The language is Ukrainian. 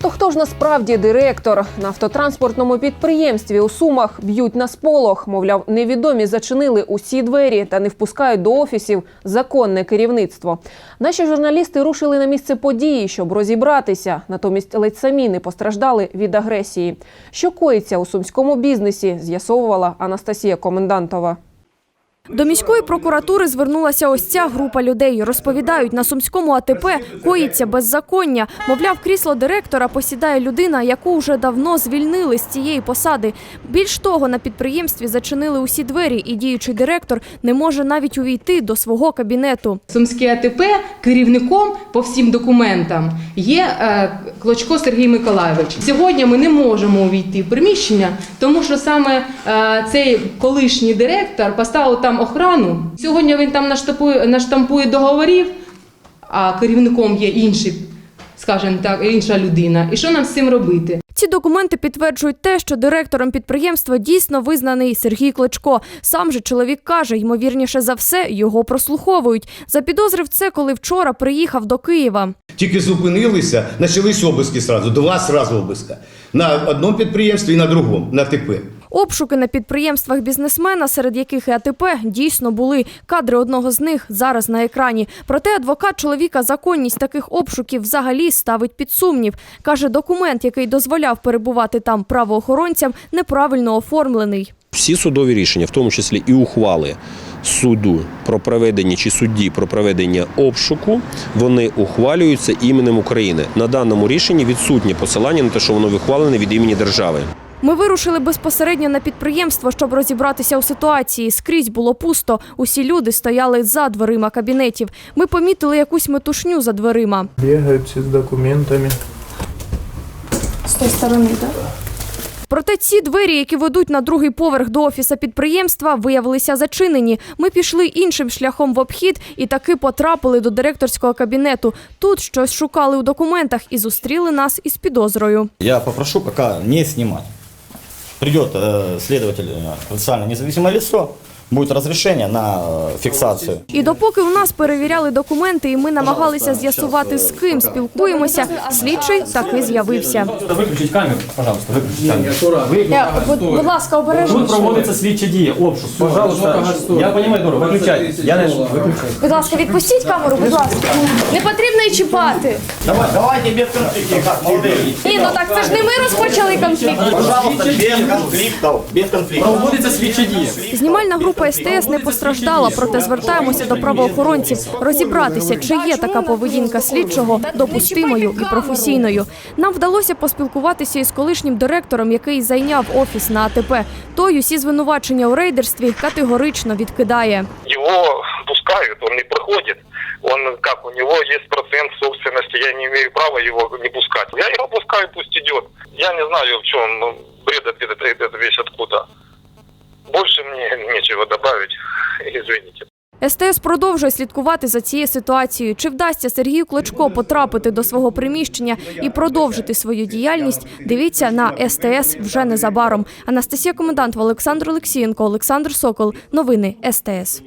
То хто ж насправді директор на автотранспортному підприємстві у Сумах б'ють на сполох? Мовляв, невідомі зачинили усі двері та не впускають до офісів законне керівництво. Наші журналісти рушили на місце події, щоб розібратися. Натомість ледь самі не постраждали від агресії. Що коїться у сумському бізнесі, з'ясовувала Анастасія Комендантова. До міської прокуратури звернулася ось ця група людей. Розповідають, на сумському АТП коїться беззаконня. Мовляв, крісло директора посідає людина, яку вже давно звільнили з цієї посади. Більш того, на підприємстві зачинили усі двері, і діючий директор не може навіть увійти до свого кабінету. Сумське АТП керівником по всім документам є е, Клочко Сергій Миколайович. Сьогодні ми не можемо увійти в приміщення, тому що саме е, цей колишній директор поставив там охрану. Сьогодні він там наштампує, наштампує договорів, а керівником є інший, скажімо так, інша людина. І що нам з цим робити? Ці документи підтверджують те, що директором підприємства дійсно визнаний Сергій Кличко. Сам же чоловік каже, ймовірніше за все, його прослуховують. Запідозрив це, коли вчора приїхав до Києва. Тільки зупинилися, почались обиски сразу, два сразу обиска. На одному підприємстві і на другому, на ТП. Обшуки на підприємствах бізнесмена, серед яких і АТП, дійсно були. Кадри одного з них зараз на екрані. Проте адвокат чоловіка законність таких обшуків взагалі ставить під сумнів. Каже, документ, який дозволяв перебувати там правоохоронцям, неправильно оформлений. Всі судові рішення, в тому числі і ухвали суду про проведення чи судді про проведення обшуку, вони ухвалюються іменем України. На даному рішенні відсутнє посилання на те, що воно ухвалене від імені держави. Ми вирушили безпосередньо на підприємство, щоб розібратися у ситуації. Скрізь було пусто. Усі люди стояли за дверима кабінетів. Ми помітили якусь метушню за дверима. Бегают все с документами. З тої сторони, так? Проте ці двері, які ведуть на другий поверх до офіса підприємства, виявилися зачинені. Ми пішли іншим шляхом в обхід і таки потрапили до директорського кабінету. Тут щось шукали у документах і зустріли нас із підозрою. Я попрошу пока не снимать. Придет э, следователь, э, независимое лицо, будет разрешение на э, фиксацию. І допоки у нас перевіряли документи, і ми намагалися з'ясувати, з ким спілкуємося, слідчий таки з'явився. Виключіть камеру, пожалуйста, виключіть камеру. будь, ласка, обережно. Тут проводиться слідча дія, обшук. Пожалуйста, я розумію, добре, виключайте. Я не виключаю. Будь ласка, відпустіть камеру, будь ласка. Не потрібно її чіпати. Давай, давайте без молодые. Ні, ну так це ж не ми розпочали конфлікт. Пожалуйста, без конфликтов, без конфликтов. Проводиться слідча дія. Знімальна група СТС не постраждала, проте звертаємося до правоохоронців розібратися, чи є така поведінка слідчого допустимою і професійною. Нам вдалося поспілкуватися із колишнім директором, який зайняв офіс на АТП. Той усі звинувачення у рейдерстві категорично відкидає. его пускают, он не проходит. Он как, у него есть процент собственности, я не имею права его не пускать. Я его пускаю, пусть идет. Я не знаю, в чем СТС продовжує слідкувати за цією ситуацією. Чи вдасться Сергію Клочко потрапити до свого приміщення і продовжити свою діяльність? Дивіться на СТС вже незабаром. Анастасія Комендант, Олександр Олексієнко, Олександр Сокол. Новини СТС.